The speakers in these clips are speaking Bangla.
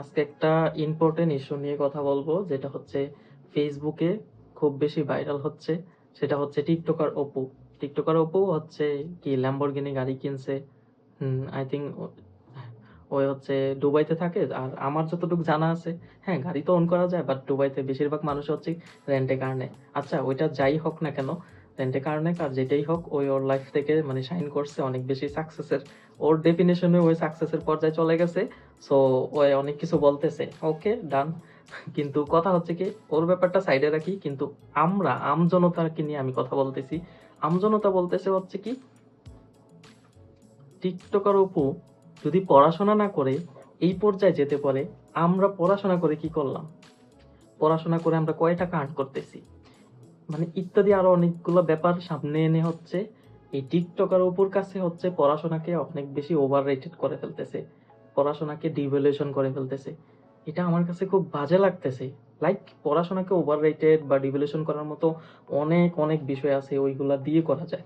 আজকে একটা ইম্পর্টেন্ট ইস্যু নিয়ে কথা বলব, যেটা হচ্ছে ফেসবুকে খুব বেশি ভাইরাল হচ্ছে। সেটা হচ্ছে টিকটকার অপু টিকটকার অপু হচ্ছে কি ল্যাম্বরগিনি গাড়ি কিনছে। আই থিঙ্ক ওই হচ্ছে দুবাইতে থাকে। আর আমার যতটুকু জানা আছে হ্যাঁ গাড়ি তো অন করা যায় বাট দুবাইতে বেশিরভাগ মানুষ হচ্ছে রেন্টে কার নেয়। আচ্ছা ওইটা যাই হোক না কেন রেন্টে কার নেয় আর যেটাই হোক ওই ওর লাইফ থেকে মানে শাইন করছে, অনেক বেশি সাকসেসের ওর ডেফিনেশনে ওই সাকসেসের পর্যায়ে চলে গেছে সো ওই অনেক কিছু বলতেছে। ওকে ডান কিন্তু কথা হচ্ছে কি, ওর ব্যাপারটা সাইডে রাখি, কিন্তু আমরা আমজনতাকে নিয়ে আমি কথা বলতেছি। আমজনতা বলতেছে হচ্ছে কি টিকটকার অপু যদি পড়াশোনা না করে, এই পর্যায়ে যেতে পারে, আমরা পড়াশোনা করে কি করলাম? পড়াশোনা করে আমরা কয় টাকা আর্ন করতেছি? মানে ইত্যাদি আরও অনেকগুলো ব্যাপার সামনে এনে হচ্ছে, এই টিকটকার উপর কাছে হচ্ছে পড়াশোনাকে অনেক বেশি ওভার রেটেড করে ফেলতেছে, পড়াশোনাকে ডিভ্যালুয়েশন করে ফেলতেছে। এটা আমার কাছে খুব বাজে লাগতেছে। লাইক পড়াশোনাকে ওভার রেটেড বা ডিভ্যালুয়েশন করার মতো অনেক অনেক বিষয় আছে, ওইগুলা দিয়ে করা যায়।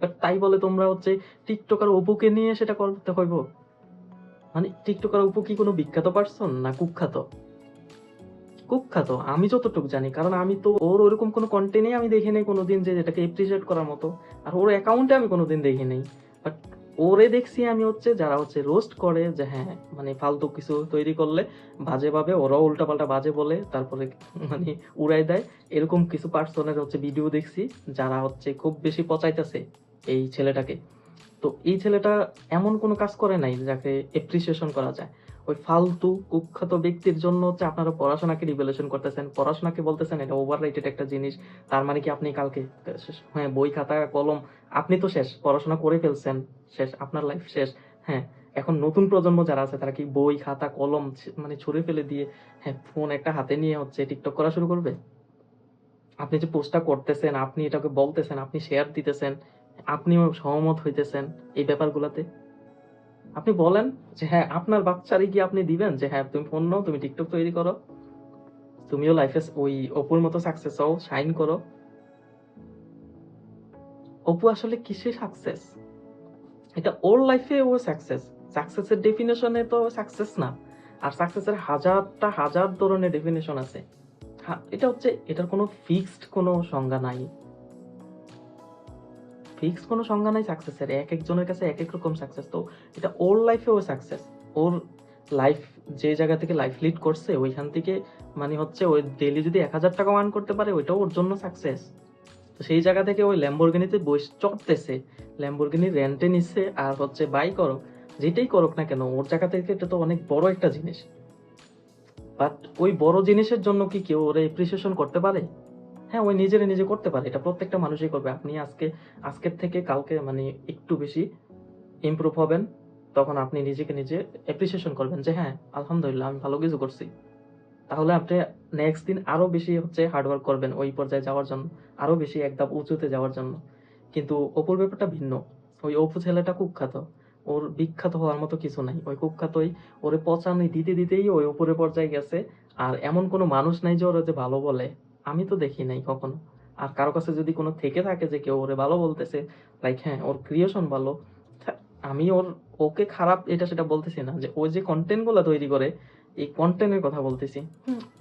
বাট তাই বলে তোমরা হচ্ছে টিকটকার অপুকে নিয়ে সেটা করতে হইব? মানে টিকটকার অপু কি কোনো বিখ্যাত পার্সন না কুখ্যাত? কুখ্যাত, আমি যতটুকু জানি, কারণ আমি তো ওর ওরকম কোনো কন্টেন্টই আমি দেখি নাই কোনোদিন যে যেটাকে এপ্রিসিয়েট করার মতো। আর ওর অ্যাকাউন্টে আমি কোনোদিন দেখি নাই। বাট ওরে দেখছি আমি হচ্ছে যারা হচ্ছে রোস্ট করে যে হ্যাঁ মানে ফালতু কিছু তৈরি করলে বাজে ভাবে ওরাও উল্টাপাল্টা বাজে বলে, তারপরে মানে উড়াই দেয়। এরকম কিছু পার্সনের হচ্ছে ভিডিও দেখছি, যারা হচ্ছে খুব বেশি পচাইতেছে এই ছেলেটাকে। তো এই ছেলেটা এমন কোনো কাজ করে নাই যাকে এপ্রিসিয়েশন করা যায়। ওই ফালতু, কুখ্যাত ব্যক্তির জন্য হচ্ছে আপনারা পড়াশোনাকে রিভলিউশন করতেছেন। পড়াশোনাকে বলতেছেন, এটা ওভার রেটেড একটা জিনিস। তার মানে কি আপনি কালকে হ্যাঁ বই, খাতা, কলম, আপনি তো শেষ, পড়াশোনা করে ফেলছেন, শেষ, আপনার লাইফ শেষ হ্যাঁ। এখন নতুন প্রজন্ম যারা আছে, তারা কি বই, খাতা, কলম মানে ছুঁড়ে ফেলে দিয়ে হ্যাঁ ফোন একটা হাতে নিয়ে হচ্ছে টিকটক করা শুরু করবে? আপনি যে পোস্টটা করতেছেন, আপনি এটাকে বলতেছেন, আপনি শেয়ার দিতেছেন, আপনিও সহমত হইতেছেন এই ব্যাপারগুলোতে? আপনি বলেন যে হ্যাঁ আপনার বাচ্চারই কি আপনি দিবেন? যে হ্যাঁ তুমি ফোন নাও, তুমি টিকটক তৈরি করো। তুমিও লাইফে ওই অপুর মতো সাকসেস হও শাইন করো। অপু আসলে কিসে সাকসেস এটা ওর লাইফে ও সাকসেস সাকসেসের ডেফিনেশনে তো সাকসেস না। আর সাকসেসের হাজারটা, হাজার ধরনের ডেফিনেশন আছে। এটা হচ্ছে, এটার কোনো ফিক্সড কোনো সংজ্ঞা নাই। ফিক্স কোনো সংজ্ঞা নাই সাকসেসের এক একজনের কাছে এক এক রকম সাকসেস তো এটা ওর লাইফে সাকসেস ওর লাইফ যে জায়গা থেকে লাইফ লিড করছে, ওইখান থেকে মানে হচ্ছে ওই ডেলি যদি এক হাজার টাকা ওয়ান করতে পারে, ওইটাও ওর জন্য সাকসেস তো সেই জায়গা থেকে ওই ল্যাম্বরগিনিতে বই চড়তেছে ল্যাম্বরগিনি রেন্টে নিচ্ছে আর হচ্ছে বাই করো, যেটাই করুক না কেন, ওর জায়গা থেকে এটা তো অনেক বড় একটা জিনিস। বাট ওই বড় জিনিসের জন্য কি কেউ ওরা এপ্রিসিয়েশন করতে পারে? হ্যাঁ ওই নিজের নিজে করতে পারে। এটা প্রত্যেকটা মানুষই করবে। আপনি আজকে, আজকের থেকে কালকে মানে একটু বেশি ইমপ্রুভ হবেন, তখন আপনি নিজেকে নিজে অ্যাপ্রিসিয়েশন করবেন যে হ্যাঁ আলহামদুলিল্লাহ, আমি ভালো কিছু করছি। তাহলে আপনি নেক্সট দিন আরও বেশি হচ্ছে হার্ডওয়ার্ক করবেন ওই পর্যায়ে যাওয়ার জন্য, আরও বেশি একদম উঁচুতে যাওয়ার জন্য। কিন্তু অপুর ব্যাপারটা ভিন্ন। ওই অপু ছেলেটা কুখ্যাত। ওর বিখ্যাত হওয়ার মতো কিছু নাই। ওই কুখ্যাতই ওরে পচানি দিতে দিতেই ওই উপরে পর্যায়ে গেছে। আর এমন কোনো মানুষ নাই যে ওরা যে ভালো বলে। আমি তো দেখি নাই কখনো। আর কারও কাছে যদি কোনো থেকে থাকে যে কেউ ওরে ভালো বলতেছে লাইক হ্যাঁ ওর ক্রিয়েশন ভালো আমি ওর, ওকে খারাপ এটা সেটা বলতেছি না যে ও যে কন্টেন্টগুলো তৈরি করে, এই কন্টেন্টের কথা বলতেছি।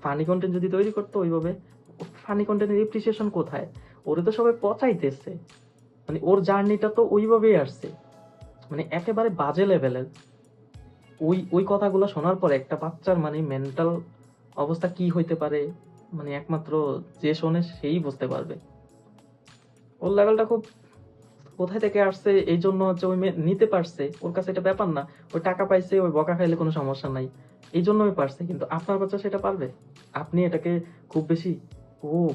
ফানি কন্টেন্ট যদি তৈরি করতো ওইভাবে ফানি কন্টেন্টের এপ্রিসিয়েশন কোথায়? ওরে তো সবাই পচাইতেছে। মানে ওর জার্নিটা তো ওইভাবেই আসছে। মানে একেবারে বাজে লেভেলের। ওই ওই কথাগুলো শোনার পরে একটা বাচ্চার মানে মেন্টাল অবস্থা কি হইতে পারে? মানে একমাত্র যে শোনে সেই বুঝতে পারবে। ওর লেভেলটা খুব কোথায় থেকে আসছে, এই জন্য হচ্ছে ওই নিতে পারছে। ওর কাছে এটা ব্যাপার না, ওই টাকা পাইছে, ওই বকা খাইলে কোনো সমস্যা নাই। এই জন্য ওই পারছে, কিন্তু আপনার বাচ্চা সেটা পারবে? আপনি এটাকে খুব বেশি ও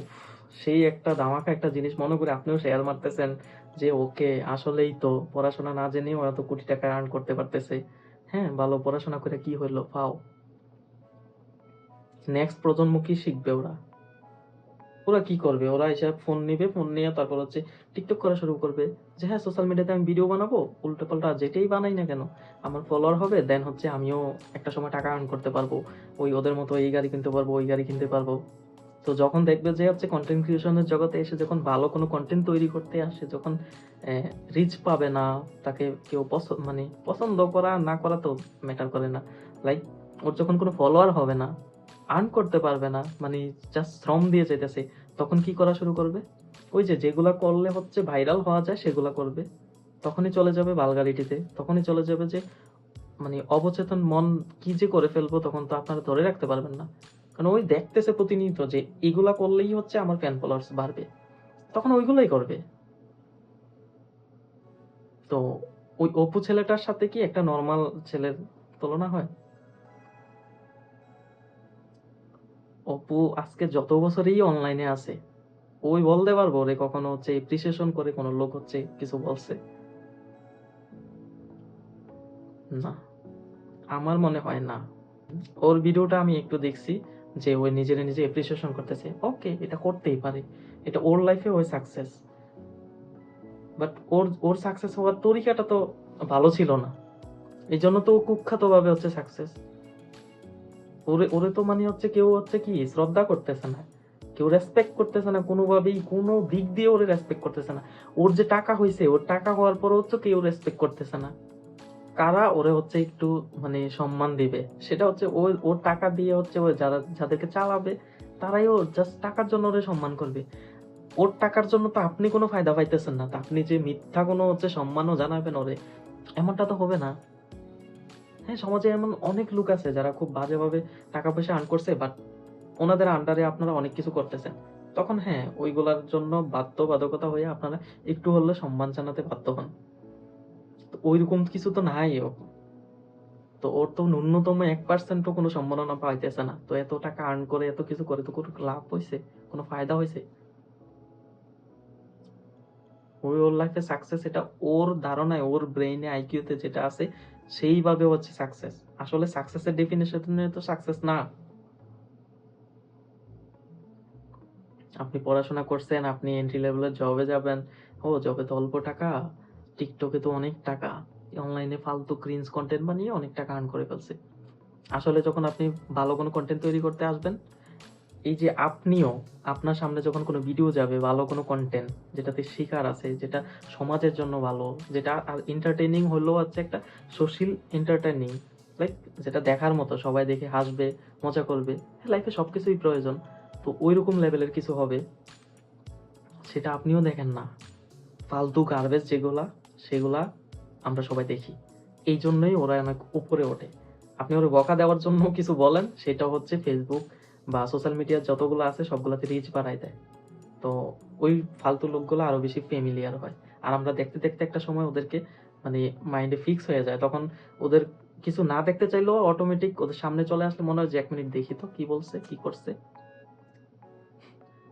সেই একটা দামাকা একটা জিনিস মনে করে আপনিও শেয়ার মারতেছেন যে, ওকে আসলেই তো পড়াশোনা না জেনেও তো কোটি টাকা আর্ন করতে পারতেছে। হ্যাঁ ভালো পড়াশোনা করে কি হইল, পাও। নেক্সট প্রজন্ম কি শিখবে ওরা। ওরা কি করবে? ওরা এসে ফোন নিবে ফোন নিয়ে তারপর হচ্ছে টিকটক করা শুরু করবে যে হ্যাঁ সোশ্যাল মিডিয়াতে আমি ভিডিও বানাবো উল্টো পাল্টা যেটাই বানাই না কেন, আমার ফলোয়ার হবে দেন হচ্ছে আমিও একটা সময় টাকা আর্ন করতে পারব, ওই ওদের মতো এই গাড়ি কিনতে পারব, ওই গাড়ি কিনতে পারব। তো যখন দেখবে যে, হচ্ছে কন্টেন্ট ক্রিয়েশনের জগতে এসে যখন ভালো কোনো কন্টেন্ট তৈরি করতে আসে, যখন রিচ পাবে না, তাকে কেউ পছন্দ মানে পছন্দ করা না করা তো ম্যাটার করে না। লাইক ওর যখন কোনো ফলোয়ার হবে না আর্ন করতে পারবে না মানে জাস্ট শ্রম দিয়ে যেতেছে তখন কি করা শুরু করবে? ওই যে যেগুলা করলে হচ্ছে ভাইরাল হওয়া যায়, সেগুলা করবে। তখনই চলে যাবে বালগারিটিতে তখনই চলে যাবে যে মানে অবচেতন মন কি যে করে ফেলব, তখন তো আপনারা ধরে রাখতে পারবেন না। কারণ ওই দেখতেছে প্রতিনিয়ত যে, এগুলা করলেই হচ্ছে আমার ফ্যান ফলোয়ার্স বাড়বে। তখন ওইগুলোই করবে। তো ওই অপু ছেলেটার সাথে কি একটা নর্মাল ছেলের তুলনা হয়? অপু আজকে যত বছরই অনলাইনে আছে, ওই বলতে পারব রে কখনো হচ্ছে এপ্রিসিয়েশন করে কোনো লোক হচ্ছে কিছু বলছে। না, আমার মনে হয় না। ওর ভিডিওটা আমি একটু দেখছি যে ওই নিজের নিজে এপ্রিসিয়েশন করতেছে। ওকে এটা করতেই পারে। এটা ওর লাইফে ওই সাকসেস বাট ওর ওর সাকসেস হওয়ার তরিকাটা তো ভালো ছিল না। এই জন্য তো কুখ্যাত ভাবে হচ্ছে সাকসেস ওরে ওরে তো মানে হচ্ছে কেউ হচ্ছে কি শ্রদ্ধা করতেছে না, কেউ রেসপেক্ট করতেছে না কোনোভাবেই, কোনো দিক দিয়ে ওরে রেসপেক্ট করতেছে না। ওর যে টাকা হয়েছে ওর টাকা হওয়ার পর হচ্ছে কেউ রেসপেক্ট করতেছে না। কারা ওরে হচ্ছে একটু মানে সম্মান দিবে? সেটা হচ্ছে ও, ওর টাকা দিয়ে হচ্ছে ও যারা, যাদেরকে চালাবে, তারাই ও জাস্ট টাকার জন্য ওরে সম্মান করবে। ওর টাকার জন্য তো আপনি কোনো ফায়দা পাইতেছেন না, তা আপনি যে মিথ্যা কোনো হচ্ছে সম্মানও জানাবেন ওরে, এমনটা তো হবে না। হ্যাঁ সমাজে এমন অনেক লোক আছে যারা খুব বাজেভাবে টাকা পয়সা আর্ন করছে বাট ওনাদের আন্ডারে আপনারা অনেক কিছু করতেছেন। তখন হ্যাঁ ওইগুলার জন্য বাধ্যবাধকতা হয়ে আপনারা একটু হলে সম্মান জানাতে বাধ্য হন। ওইরকম কিছু তো নাই ও। তো ওর তো ন্যূনতম এক পার্সেন্টও কোনো সম্মাননা পাইতেছে না। তো এত টাকা আর্ন করে, এত কিছু করে তো কোনো লাভ হয়েছে কোনো ফায়দা হয়েছে ওই ওর লাইফে সাকসেস এটা ওর ধারণায়, ওর ব্রেইনে আইকিউতে যেটা আছে সেইভাবে হচ্ছে সাকসেস আসলে সাকসেসের ডেফিনেশনে তো সাকসেস না। আপনি পড়াশোনা করছেন, আপনি এন্ট্রি লেভেলের জবে যাবেন। ও জবে তো অল্প টাকা টিকটকে তো অনেক টাকা। অনলাইনে ফালতু ক্রিন্স কন্টেন্ট বানিয়ে অনেক টাকা আর্ন করে ফেলছে। আসলে যখন আপনি ভালো কোনো কন্টেন্ট তৈরি করতে আসবেন এই যে আপনিও আপনার সামনে যখন কোনো ভিডিও যাবে, ভালো কোনো কন্টেন্ট যেটাতে শিকার আছে, যেটা সমাজের জন্য ভালো, যেটা এন্টারটেইনিং হলেও হচ্ছে একটা সোশ্যাল এন্টারটেইনিং লাইক যেটা দেখার মতো, সবাই দেখে হাসবে, মজা করবে লাইফে সবকিছুই প্রয়োজন, তো ওই রকম লেভেলের কিছু হবে, সেটা আপনিও দেখেন না। ফালতু গার্বেজ যেগুলা, সেগুলা আমরা সবাই দেখি। এই জন্যই ওরা অনেক উপরে ওঠে। আপনি ওরা বকা দেওয়ার জন্য কিছু বলেন, সেটা হচ্ছে ফেসবুক বা সোশ্যাল মিডিয়ার যতগুলো আছে সবগুলোতে রিচ বাড়াই দেয়। তো ওই ফালতু লোকগুলো আরও বেশি ফ্যামিলিয়ার হয়। আর আমরা দেখতে দেখতে একটা সময় ওদেরকে মানে মাইন্ডে ফিক্স হয়ে যায়। তখন ওদের কিছু না দেখতে চাইলেও অটোমেটিক ওদের সামনে চলে আসলে মনে হয় যে, এক মিনিট দেখি তো কি বলছে, কি করছে?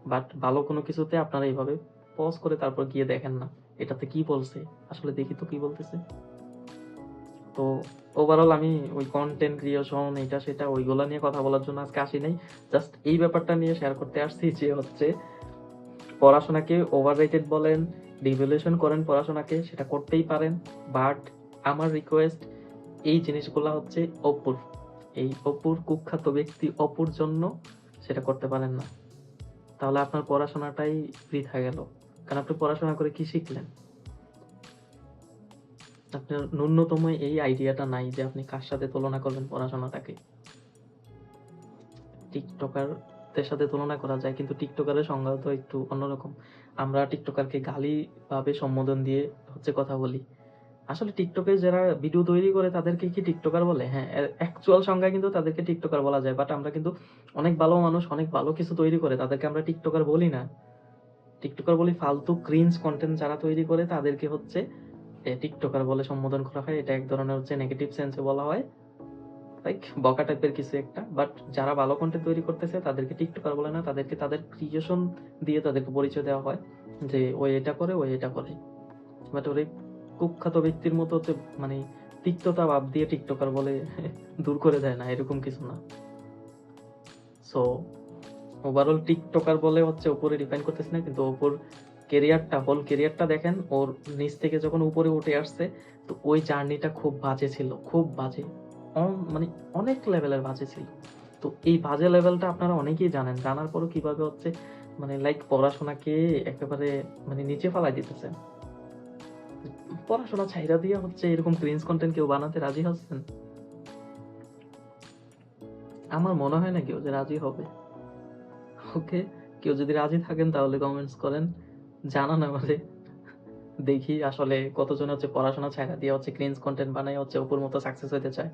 বাট ভালো কোনো কিছুতে আপনারা এইভাবে পজ করে তারপর গিয়ে দেখেন না, এটাতে কি বলছে? আসলে দেখি তো কি বলতেছে? তো ওভারঅল আমি ওই কন্টেন্ট ক্রিয়েশন এটা সেটা, ওইগুলা নিয়ে কথা বলার জন্য আজকে আসি নাই। জাস্ট এই ব্যাপারটা নিয়ে শেয়ার করতে আসছি যে হচ্ছে, পড়াশোনাকে ওভাররেটেড বলেন ডিভ্যালুয়েশন করেন পড়াশোনাকে, সেটা করতেই পারেন বাট আমার রিকোয়েস্ট এই জিনিসগুলা হচ্ছে অপুর এই অপুর কুখ্যাত ব্যক্তি অপুর জন্য সেটা করতে পারেন না। তাহলে আপনার পড়াশোনাটাই ফ্রি বৃথা গেল। কারণ আপনি পড়াশোনা করে কি শিখলেন? আপনার ন্যূনতম এই আইডিয়াটা নাই যে আপনি কার সাথে তুলনা করবেন পড়াশোনাটাকে। টিকটকারদের সাথে তুলনা করা যায়, কিন্তু টিকটকারের সংজ্ঞা তো একটু অন্যরকম। আমরা টিকটকারকে গালি ভাবে সম্বোধন দিয়ে হচ্ছে কথা বলি। আসলে টিকটকে যারা ভিডিও তৈরি করে, তাদেরকে কি টিকটকার বলে? হ্যাঁ অ্যাকচুয়াল সংজ্ঞায় কিন্তু তাদেরকে টিকটকার বলা যায় বাট আমরা কিন্তু অনেক ভালো মানুষ, অনেক ভালো কিছু তৈরি করে, তাদেরকে আমরা টিকটকার বলি না। টিকটকার বলি ফালতু ক্রিঞ্জ কন্টেন্ট যারা তৈরি করে, তাদেরকে হচ্ছে টিকটকার বলে সম্বোধন করা হয়, এটা এক ধরনের হচ্ছে নেগেটিভ সেন্সে বলা হয়। লাইক বকা টাইপের কিছু একটা। বাট যারা ভালো কন্টেন্ট তৈরি করতেছে, তাদেরকে টিকটকার বলে না, তাদেরকে তাদের ক্রিয়েশন দিয়ে তাদেরকে পরিচয় দেওয়া হয় যে, ও এটা করে, ও এটা করে। বাট ওর এই কুখ্যাত ব্যক্তির মতো হচ্ছে মানে তিক্ততা ভাব দিয়ে টিকটকার বলে দূর করে দেয় না, এরকম কিছু না। সো ওভারঅল টিকটকার বলে হচ্ছে ওপরে ডিফাইন করতেছে না, কিন্তু ওপর কেরিয়ারটা হোল কেরিয়ারটা দেখেন, ওর নিচ থেকে যখন উপরে উঠে আসছে, তো ওই জার্নিটা খুব বাজে ছিল, খুব বাজে। মানে অনেক লেভেলের বাজে ছিল। তো এই বাজে লেভেলটা আপনারা অনেকেই জানেন, জানার পরও কীভাবে হচ্ছে মানে লাইক পড়াশোনাকে একেবারে মানে নিচে ফেলাই দিতেছে। পড়াশোনা ছাইরা দিয়ে হচ্ছে এরকম ক্রিন্স কন্টেন্ট কেউ বানাতে রাজি হচ্ছেন? আমার মনে হয় না কেউ যে রাজি হবে। ওকে কেউ যদি রাজি থাকেন তাহলে কমেন্টস করেন। জানান আমারে দেখি আসলে কতজন হচ্ছে পড়াশোনা ছাড়া দিয়ে হচ্ছে ক্রিঞ্জ কন্টেন্ট বানায় হচ্ছে অপুর মতো সাকসেস হতে চায়।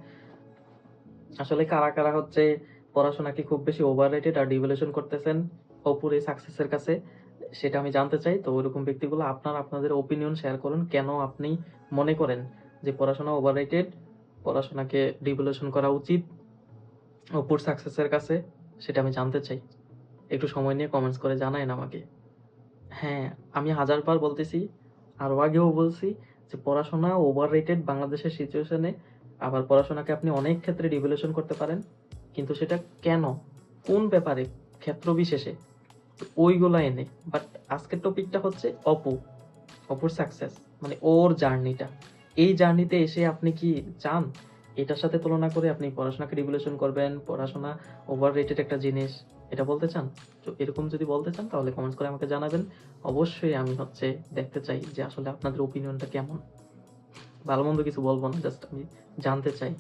আসলে কারা কারা হচ্ছে পড়াশোনাকে খুব বেশি ওভার রেটেড আর ডিভলিউশন করতেছেন অপুর এই সাকসেসের কাছে, সেটা আমি জানতে চাই। তো ওইরকম ব্যক্তিগুলো আপনার আপনাদের ওপিনিয়ন শেয়ার করুন। কেন আপনি মনে করেন যে পড়াশোনা ওভার রেটেড পড়াশোনাকে ডিভলিউশন করা উচিত অপুর সাকসেসের কাছে, সেটা আমি জানতে চাই। একটু সময় নিয়ে কমেন্টস করে জানায়েন আমাকে। হ্যাঁ আমি হাজারবার বলতেছি, আরও আগেও বলছি যে পড়াশোনা ওভার রেটেড বাংলাদেশের সিচুয়েশনে আবার পড়াশোনাকে আপনি অনেক ক্ষেত্রে ডিভলিউশন করতে পারেন। কিন্তু সেটা কেন? কোন ব্যাপারে? ক্ষেত্র বিশেষে। ওইগুলা এনে। বাট আজকের টপিকটা হচ্ছে অপু, অপুর সাকসেস মানে ওর জার্নিটা এই জার্নিতে এসে আপনি কি চান? এটার সাথে তুলনা করে আপনি পড়াশোনাকে রিভলিউশন করবেন, পড়াশোনা ওভার রেটেড একটা জিনিস। এটা বলতে চান? তো এরকম যদি বলতে চান, তাহলে কমেন্টস করে আমাকে জানাবেন। অবশ্যই আমি হচ্ছে দেখতে চাই যে আসলে আপনাদের ওপিনিয়নটা কেমন। ভালো মন্দ কিছু বলব না জাস্ট আমি জানতে চাই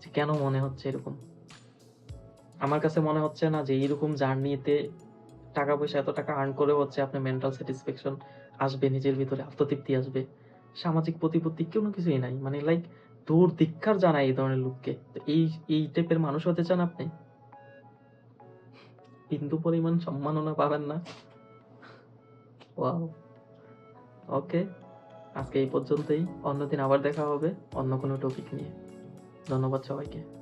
যে কেন মনে হচ্ছে এরকম। আমার কাছে মনে হচ্ছে না যে এইরকম জার্নিতে টাকা পয়সা এত টাকা আর্ন করে হচ্ছে আপনার মেন্টাল স্যাটিসফ্যাকশন আসবে, নিজের ভিতরে আত্মতৃপ্তি আসবে। সামাজিক প্রতিপত্তি কোনো কিছুই নাই। মানে লাইক দূর ধিক্ষার জানায় এই ধরনের লোককে। এই এই টাইপের মানুষ হতে চান আপনি? বিন্দু পরিমাণ সম্মাননা পাবেন না। ওকে আজকে এই পর্যন্তই। অন্যদিন আবার দেখা হবে অন্য কোনো টপিক নিয়ে। ধন্যবাদ সবাইকে।